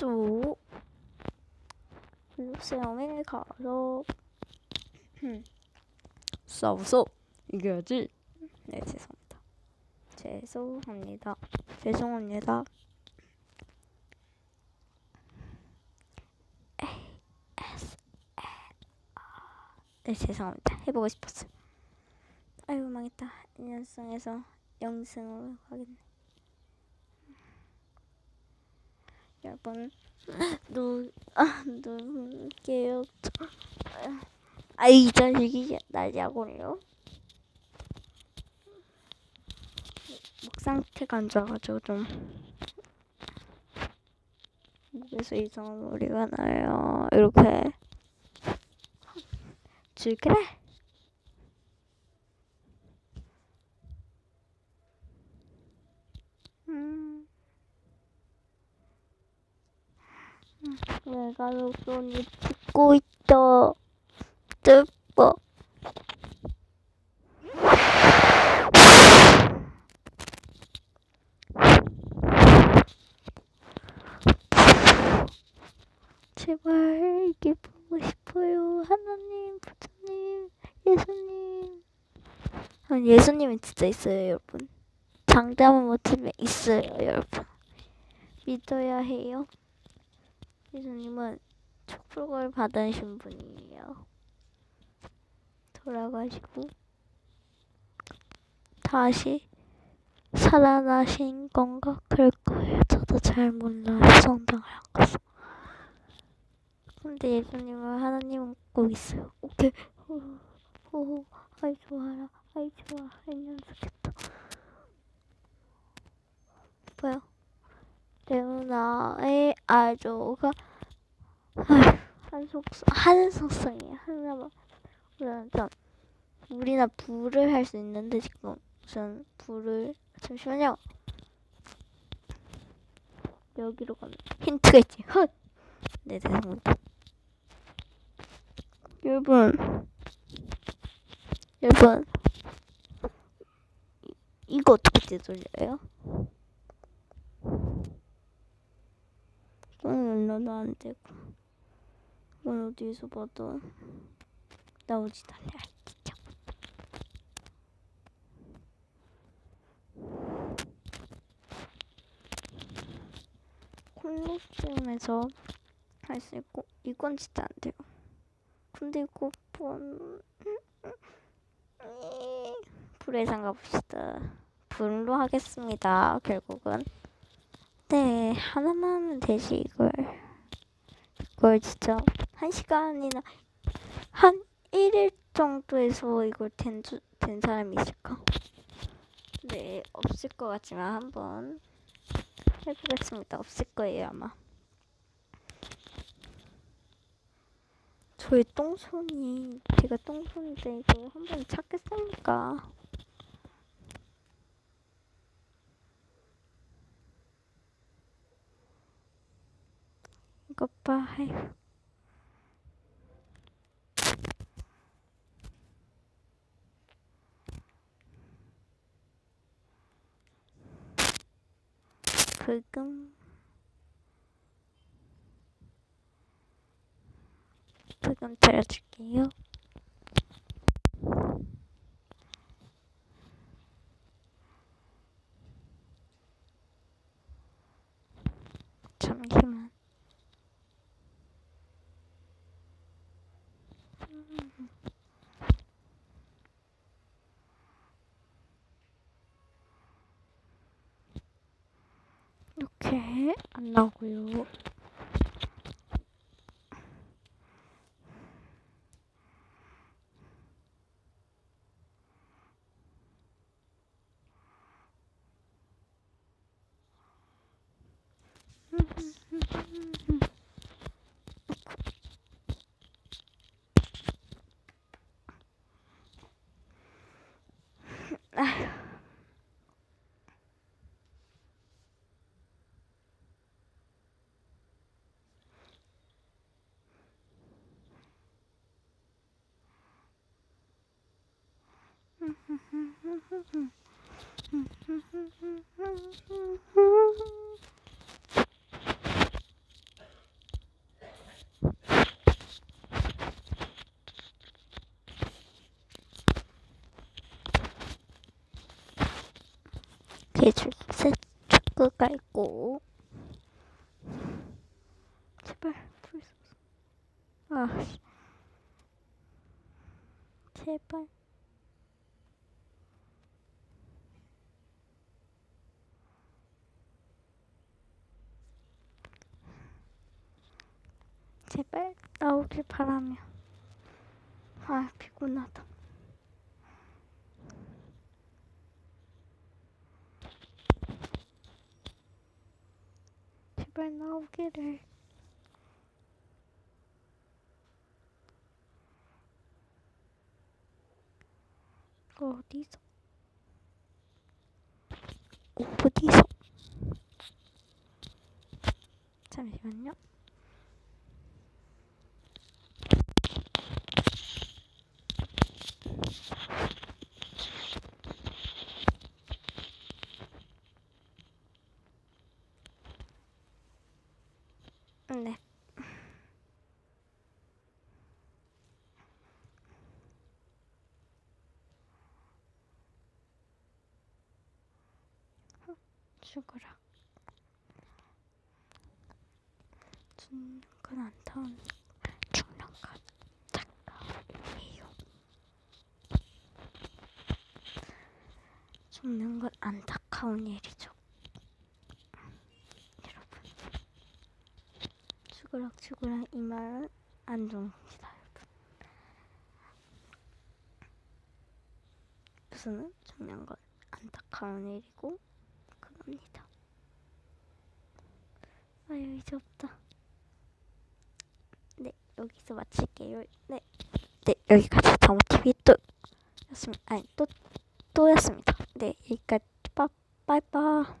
또 수영을 가서 싸워서 이겨야지. 네 죄송합니다. 죄송합니다. 죄송합니다. 네 죄송합니다. 해보고 싶었어요. 아이고 망했다. 인연성에서 영승으로 가겠네. 여러분 누 아, 누게요. 아 이 자식이 날 약올려. 목 상태가 안 좋아가지고 좀 목에서 이상한 소리가 나요. 이렇게 줄그래. 내가 손이 붓고 있다. 뜯어. 제발 이게 보고 싶어요. 하나님, 부처님, 예수님. 아, 예수님은 진짜 있어요, 여러분. 장담은 못하면 있어요, 여러분. 믿어야 해요. 예수님은 축복을 받으신 분이에요. 돌아가시고 다시 살아나신 건가? 그럴 거예요. 저도 잘 몰라요. 성당을 안 가서. 근데 예수님은 하나님은 꼭 있어요. 오케이. 오, 오, 아이 좋아라. 아이 좋아. 아이 좋겠다. 뭐야? 레오나의 아조가 한속성 한속성이야. 우리는 좀 우리나 불을 할 수 있는데 지금 우선 불을 잠시만요. 여기로 가면 힌트가 있지. 헛. 네, 죄송합니다. 여러분, 여러분, 이- 이거 어떻게 되돌려요? 눌러도 안 되고, 이건 어디서 봐도 나오지도 않네. 콜로세움에서 할 수 있고 이건 진짜 안 돼요. 근데 이거 본 불에 잠가 봅시다. 불로 하겠습니다. 결국은 네 하나만 하면 되지 이걸 이걸 진짜 한 시간이나 한 1일 정도에서 이걸 된, 주, 된 사람이 있을까? 네 없을 것 같지만 한번 해보겠습니다. 없을 거예요 아마. 저의 똥손이 제가 똥손인데 이거 한번 찾겠습니까? 아휴. 불금 불금 차려줄게요. 잠시만. 제 안 나오고요. 기술세 축구가 있고. 제발 불쏘아 제발. 제발 나오길 바라며. 아, 피곤하다. 제발 나오기를. 어디서? 어디서? 잠시만요. 네. 죽어라. 죽는 건 안 타운 죽는 건 착각이에요. 죽는 건 안타까운 일이죠. 여러분. 죽으락 죽으락 이 말은 안 좋습니다, 여러분. 무슨 죽는 건 안타까운 일이고 그겁니다. 아유 이제 없다. 네 여기서 마칠게요. 네, 네 여기까지 다음 TV 또였습니다. 아니 또 또였습니다. 네 여기까지 빠 빠이빠.